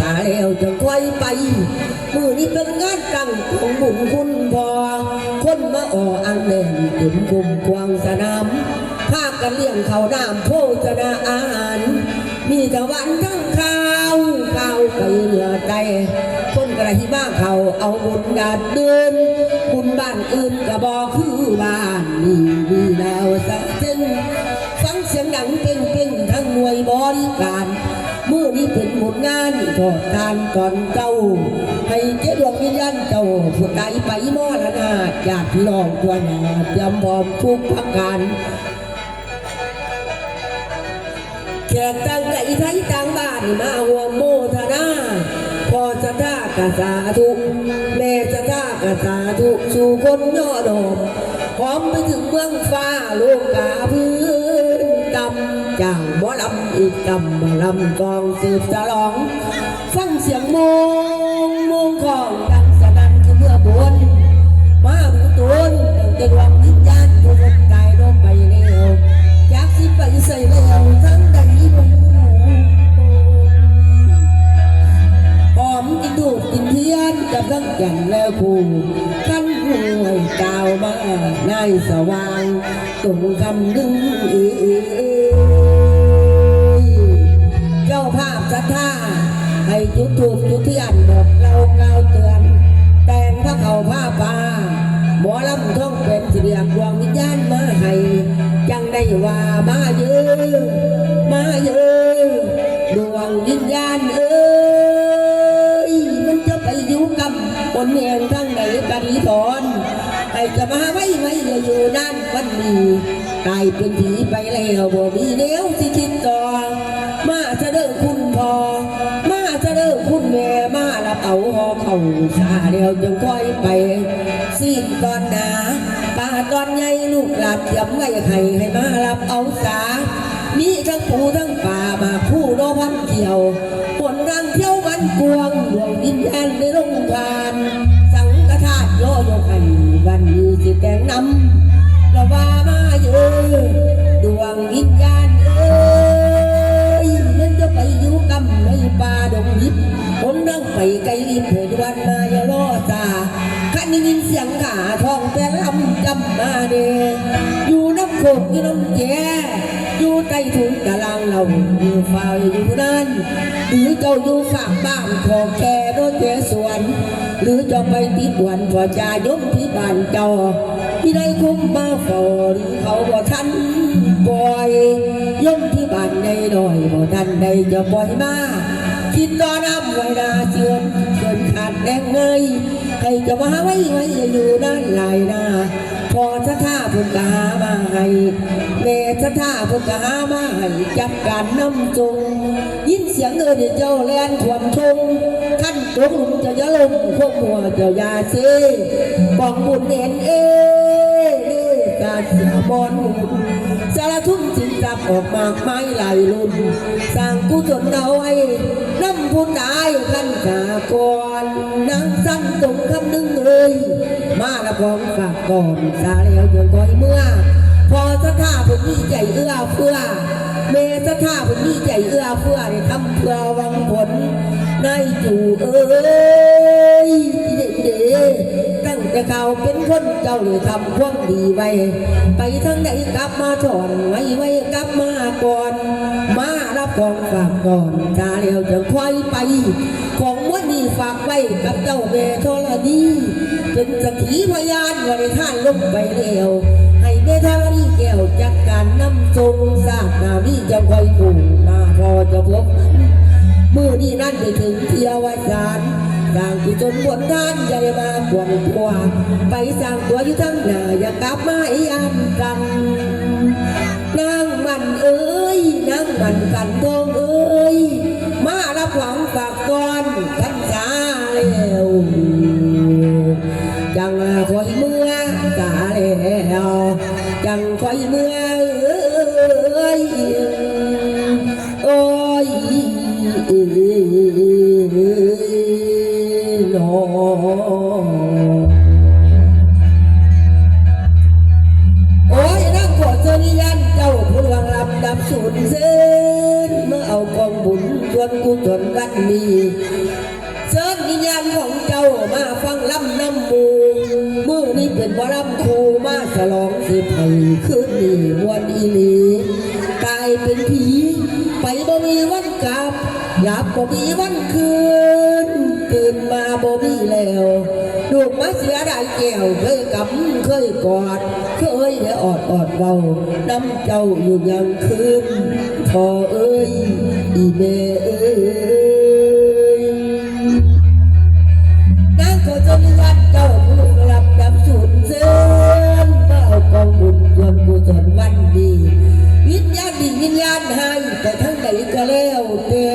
ถ้าแล้วจะค่อยไป มือนี้เป็นงานตั้งของบุญคุณพอ คนมาอ่ออังแน่นเต็มคุมควางสนามภาคกันเลี้ยงเขาน้ำโภชนาอาหาร มีต่วันทั้งข้าวข้าวไปเหนือใจคนกระหิบ้าเขาเอาบุญดาดเดินบุญบ้านอื่นก็บอกคือบ้านนี่มีดาวสักเส้นฟังเสียงดังเก่งเก่งทั้งหน่วยบริการ มื่อนี้เป็นหมดงานทอดทานก่อนเจ้า ให้เจ้าดวงวิญญาณเจ้าผู้ใดไปมอละนาญาติพี่น้องตัวหนาเตรียมพร้อมทุกประการแขกต่างไก่ไทยต่างบ้านมาห่วโมทนาพอจะท่ากะสาธุแม่จะท่ากะสาธุสู่คนยอดอมหอมไปถึงเมืองฟ้าโลกกาพื้นกำ จ้างบ่ลำอีกกำมาลำกองสืบสลอง ฟังเสียงมงมงของดังสนั่นคือเมื่อบนมาบุตุนตั้งแต่ดวงวิญญาณผู้คนกายลงไปแล้วอยากสิไปใส่แล้วทั้งใดบ่หอมกินดูกินเทียนกับทั้งแก่นแล้วคู่ขั้นรวยกาวมานายสว่างตรงคำดึงอ้ ให้จุดถูกจุดเทียนบอกเรากาเตือน แต่งพระเขาผ้าป่าหมอลำท่องเป็นเสียงดวงวิญญาณมาให้จังได้ว่ามาเยอะมาเยอะดวงวิญญาณเอ้ยมันจะไปอยู่กับคนเมียงทั้งไหนกันอีทอนใครจะมาไว้ไว้อยู่นั่นวันนี้กลายเป็นผีไปแล้วบ่มีเลี้ยวที่คิดต่อ กหลานเตรียมไว้ให้ให้มารับเอาสา มีทั้งปูทั้งป่ามาคู่โนพันเกี่ยวฝนรังเที่ยววันกวงดวงวิญญาณในโรงทาน สังฆทาตุโยโยกันวันนี้สิแต่งนำเราว่ามาอยู่ดวงวิญญาณเอ้ยมันจะไปอยู่กำในป่าดงดิบผมนั่งไปไกล กอยู่น้ำแก่อยู่ใต้ถุนตารางเราอยู่ฝ่ายอยู่นั่นหรือเจ้าอยู่ฝากบ้านของแกโดนเจสวน หรือจะไปติดวันพอจายมที่บ้านเจ้าที่ได้คุ้มมาฝนเขาบ่ทันปล่อยยมที่บ้านในดอยบ่ทันได้จะปล่อยมาคิดตอนน้ำไว้นาเชือ นเชือนแดงเงยใครจะมาไว้ไว้อยู่ด้านไหลนาพอสถาพุทธามาให้เมสถาพุทธามาให้จับการน้ำจงยินเสียงเอินเจ้าแลนถ่วมชงขั้นตกหลุมจะยะลงพวกหัวเจ้ายาเซบอกบุญเห็นเอ้ เอ้กาเสียบอลสารทุ่มสินจับออกมากไม้ไหลลุ่นสร้างกุศลเอาไว้น้ำพุนได้ขั้นกาก่อนนางสั้นตรงคำนึงเลย มาละพองฝากก่อนสาแล้วยังคอยเมื่อ พอสถาผมมีใจเอื้อเฟื้อเมสถาผมมีใจเอื้อเฟื้อได้ทำเพื่อวังผลในจู่เอ้ ๆตั้งแต่เขาเป็นคนเจ้าเลยทำความดีไว้ ไปทั้งไหนกลับมาถอนไว้ไว้กลับมาก่อน มารับของฝากก่อนชาเลียวจะค่อยไป ของวันนี้ฝากไว้กับเจ้าเบทรดีเป็นสักขีพยานว่าในท่านลงไปแล้วให้เมธานีแก้วจัดการนำทรงสร้างนาวีจะค่อยกูมาพอจะพบมือนี้นั่นไปถึงเทียวสาร สร้างกุศลบนท่านอย่มากวางกว่าไปสร้างตัวอยู่ทั้งหน้าอย่ากลับมาอีอันกันนางมันเอ้ยนางมันกันทองเอ้ยมารับหวังฝากก่อนพันษาแล้วจังคอยเมื่อสาแล้วจังคอยเมื่อเอ้ยโอ้ย ผี ไปบ่มีวันกลับหลับบ่มีวันคืน ตื่นมาบ่มีแล้วลูกมาเสียดายแก้วเคยกำเคยกอด เคยได้ออดออดเบาน้ำเจ้าอยู่ยังคืนพอเอ้ยอีเมเอ้ยาณให้แต่ทั้งใดก็แล้วแต่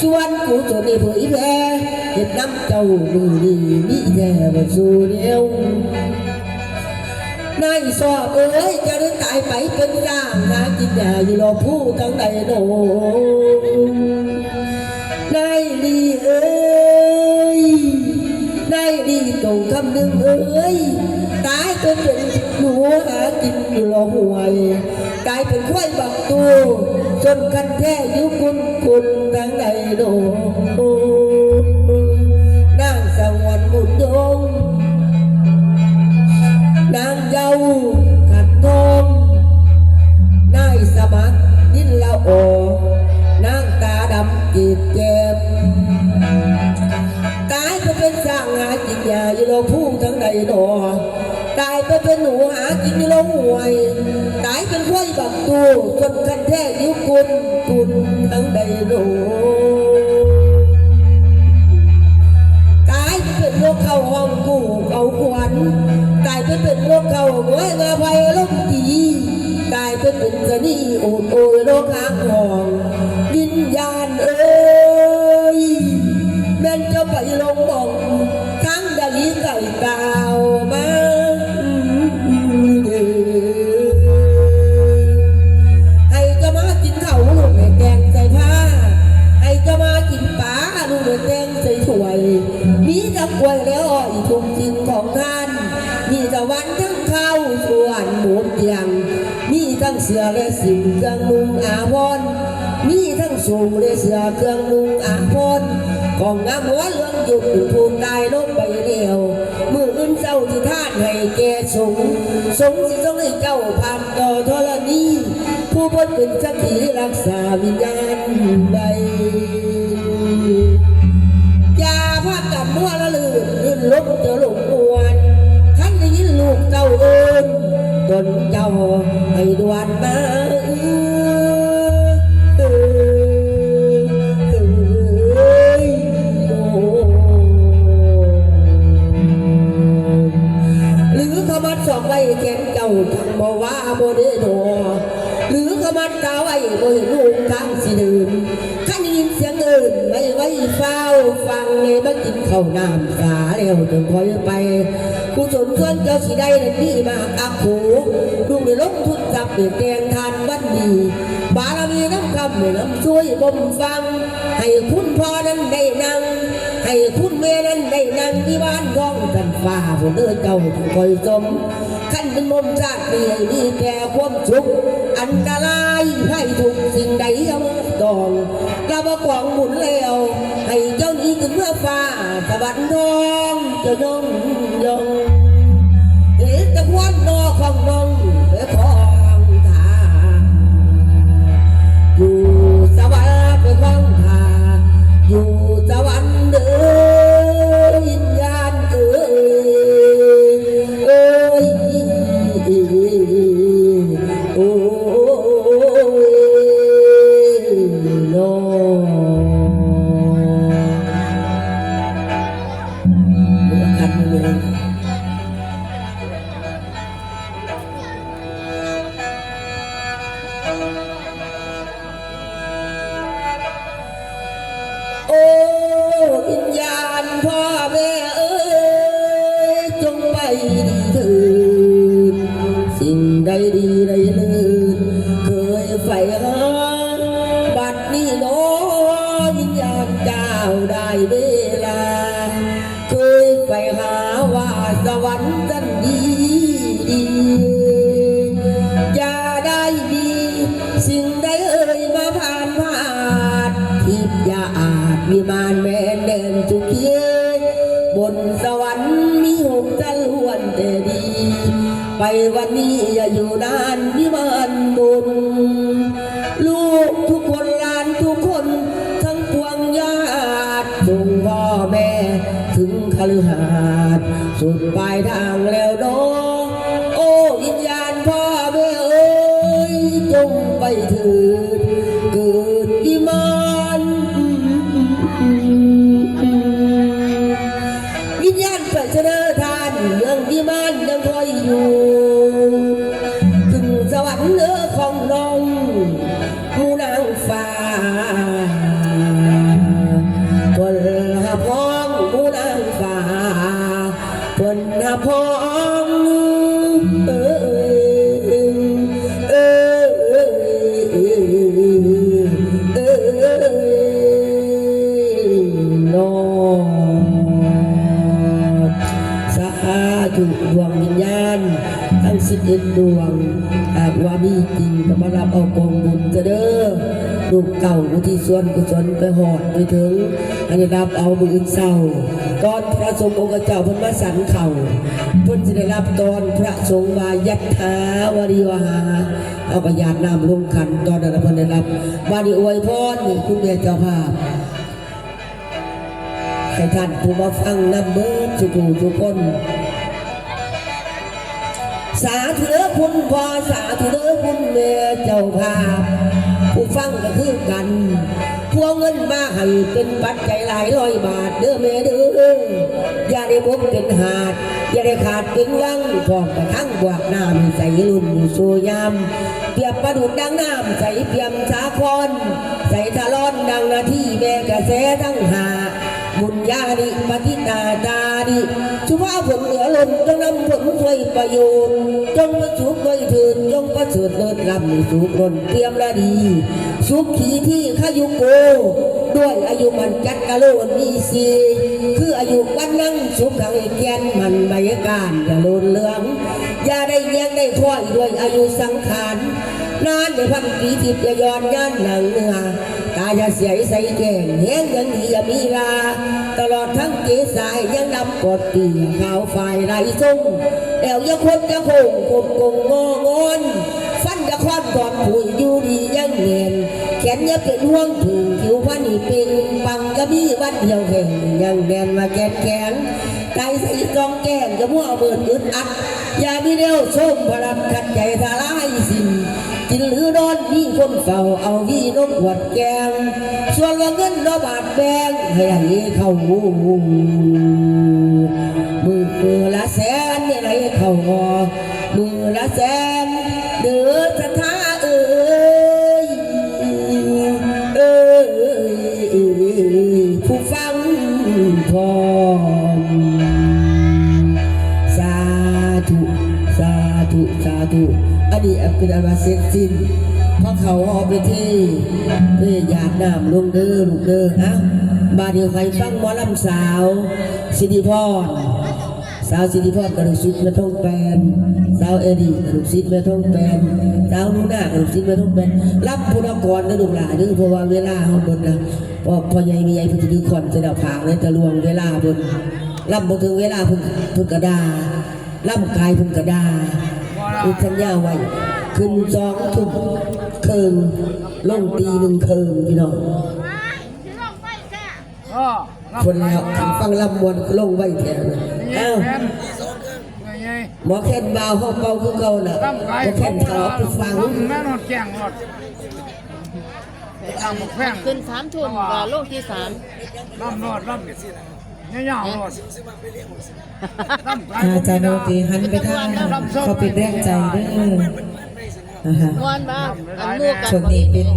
ส่วนกุศลในเผยแผ่เห็นน้ำเจ้ามือดีมีแต่มาสู่เดียวนายสอบเอ้ยจะได้ตายไปเป็นร่างหากินยาอยู่รอผู้ทั้งใดโนนายดีเอ้ยนายดีตรงคำหนึ่งเอ้ยตายก็เป็นหนูหากินอยู่ละห่วย กลายเป็นควายบักตัวจนกันแท้ยุคุณคุณทั้งในโลกนางสวรรค์บุญยงนางเยาขัดทองนายสมัครนินละโอนางตาดำจีบเจ็บตายก็เป็นสร้างหากินยาอยู่โลผู้ทั้งใดด ตายไปเป็นหนูหากินอยู่โลห่วยตายเป็นควายบักตูจนคันแท้ยุคุณคุณทั้งใดโดกลายเป็นโรคเข้าห้องกูเอาขวัญกลายเป็นเป็นโรคเข้าหวยงาไฟลมตีกลายเป็นเป็นสนีโอดโอยโรคหางห้องวิญญาณเอ้ยแม่นจะไปลงบ่องทั้งดไก่กาวมา สือและสิ่งเครื่องนุ่งอาภรณ์มีทั้งสูงและเสือเครื่องนุ่งอาภรณ์ของงามหัวเหลืองหยุดภูมิตายลงไปเดียวมืออื่นเจ้าที่ท่านให้แก่สงฆ์สงสิต้องให้เจ้าผ่านต่อธรณีผู้พ้นเป็นสักขีรักษาวิญญาณใดอย่าพกันมัวละลืนลื่นลบเจอหลงอวนท่านได้ยินลูกเจ้าเอิญตนเจ้าให้ดวน ว้แขนเจ้าทั้งบ่ว่าบ่ได้ดอหรือเขามัดตาไว้บ่เห็นลูกทางสิเดินข้าได้ยินเสียงเอิญไม่ไว้เฝ้าฟังเลยมากินข้าวน้ำสาแล้วจนคอยไปกุศลส่วนเจ้าสิได้นั้นมีมาอักโขลุงได้ลงทุนจับเด็กแดงทานวันดีบารมีน้ำคำน้ำช่วยบ่มฟัง ให้คุณพ่อนั้นได้นั่งให้คุณแม่นั้นได้นั่งที่บ้านร้องกันฟ้าผู้เด้อเจ้าคอยสม ขั้นเป็นมมชาตินี้ให้มีแก่ความสุขอันตรายให้ทุกสิ่งใดยังดองกระบอกของหมุนแล้ว ให้เจ้านี้ถึงเมื่อฟ้าสวรรค์ทองจะยงยงเห็นตะวันนอของน้องเพื่อขอ สิ่งใดเอ่ยมาผ่านผ่านทิพย์อย่าอาจมีมานแม่เดินทุกเคียบนสวรรค์มีหกจะล้วนแต่ดี ไปวันนี้อย่าอยู่นานวิมานบุญ ลูกทุกคนลานทุกคน ทั้งปวงญาติส่งพ่อแม่ ถึงคฤหาสน์สุดปลายทาง ส่วนกุศลไปหอดไปถึงอันนี้รับเอามืออื่นเศร้าก่อนพระสงฆ์องค์เจ้าพิ่นมาสันเข่าพิ่นจะได้รับตอนพระสงฆ์วายัตถาวริวหาเอาประยาตน้ำลงขันตอนนั้นพิ่นได้รับวาดีอวยพรคุณแม่เจ้าภาพให้ท่านผู้มาฟังนำเบิดทุกผู้ทุกคนสาธุเด้อคุณพ่อสาธุเด้อคุณแม่เจ้าภาพ ผู้ฟังก็คือกันพวงเงินมาให้เป็นปัจจัยหลายร้อยบาทเด้อแม่เด้ออย่าได้บกเป็นหาด อย่าได้ขาดเป็นวังพร้อมกระทั่งบวกน้ำใส่รุ่นอยู่สู่ยามเปรียบประดุดดังน้ำใส่เปียมสาครใส่ทะลอนดังนาที่แม่กระแสทั้งหา บุญญาดิปฏิตาตาดิสุภาผลเหลือลมจงนำผลช่วยประโยชน์จงประสุขด้วยเถิดจงประเสริฐเลิศลำสุขลนเตรียมและดี สุขขีที่ขยุโก ด้วยอายุมันจัดกะโลนมีสีคืออายุวันนั่งสุขขังแกนมันใบการอย่าโลนเหลืองอย่าได้เลี้ยงได้ถ้อยด้วยอายุสังขารนานในพันปีทิพย์ย้อนย่านหนังเนื้อ ตาจะเสียใส่แก่งแห้งยังดีอย่ามีลา ตลอดทั้งเกสายยังดำกดตีขาวฝ่ายไรส้มแอวยาคนจะโคงกดกงงองอนฟันจะควันก่อนผุยอยู่ดียังเนียนแขนย่าเป็นห่วงถึงผิวพันนี่เป็นปังก็มีวันเดียวแห่งยังแดนมาแกนแขนไก่ใส่กองแก้มจะมั่วเบิดอึดอัดอย่ามีเดียวส้มพลัดขัดใจทลายสิ้นกิ นหรือนอนมีคนเฝ้าเอาวีนกหวดแกงส่วนว่าเงินเราบาทแบงให้ให้เข้ามือมือละแสนเนี่ยให้เข้าหอมือละแสน เป็นอาราเสร็จสิ้นเพราะเขาเอาไปที่เพื่อหยาดน้ำลงเด้อลูกเด้อฮะบาดเดียวใครฟังหมอลำสาว สิริพรสาวสิริพรกระดูกซิดแม่ท่องแปนสาวเอดีกระดูกซิดแม่ท่องแปนสาวนุ่นหน้ากระดูกซิดแม่ท่องแปนรับพุทธกรกระดูกหลาเด้อเพราะว่าเวลาเขาบนนะพอพอใหญ่มีใหญ่เพิ่นจะดื้อคอนจะดับผางเลยจะลวงเวลาบนรับบ่ถึงเวลาพิ่นเพิ่นกระดาล่ำกายพิ่นกระดาคือสัญญาไว้ ขึ้นสองทุ่มเคิงลงตีหนึ่งเคิงพี่น้องก็คนแล้วขันฟังลำมวนลงไว้แถวน่ะเอ้าเอ้าไงหมอแค่นบาวห้องเบาคือเก่าน่ะตั้มไก่หมอแค่นขาวไปฟังแม่นอนแก่งหมดตั้มหมกแพงขึ้นสามทุ่มกับโลกที่สามลำนอดลำเนี่ยยาวหมดตั้มไก่อาจารย์โนตีหันไปทางเขาเป็นแรงใจเด้อ นะม่วนมากอันมู่กันช่วงนี้เป็น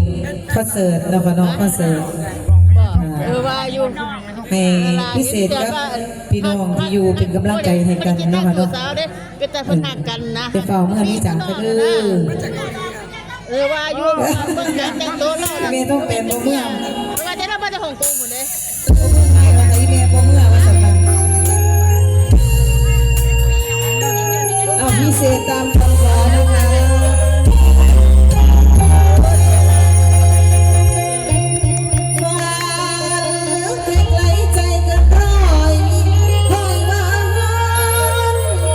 คอนเสิร์ตนะคะน้องคอนเสิร์ตเออว่าอยู่ให้พิเศษครับพี่น้องที่อยู่เป็นกำลังใจให้กันนะคะนาะสวันแต่พนักกันนะจะเฝ้าเมื่อนี้จังก็คือเออว่าอยู่เมื่งกันแต่งตัวแล้วเมย์ต้องเป็นบ่เมื่อว่าจะได้มาจะห้องกงหมดเลยไม่ว่าจะเมย์บ่เมื่อว่าสำคัญเอา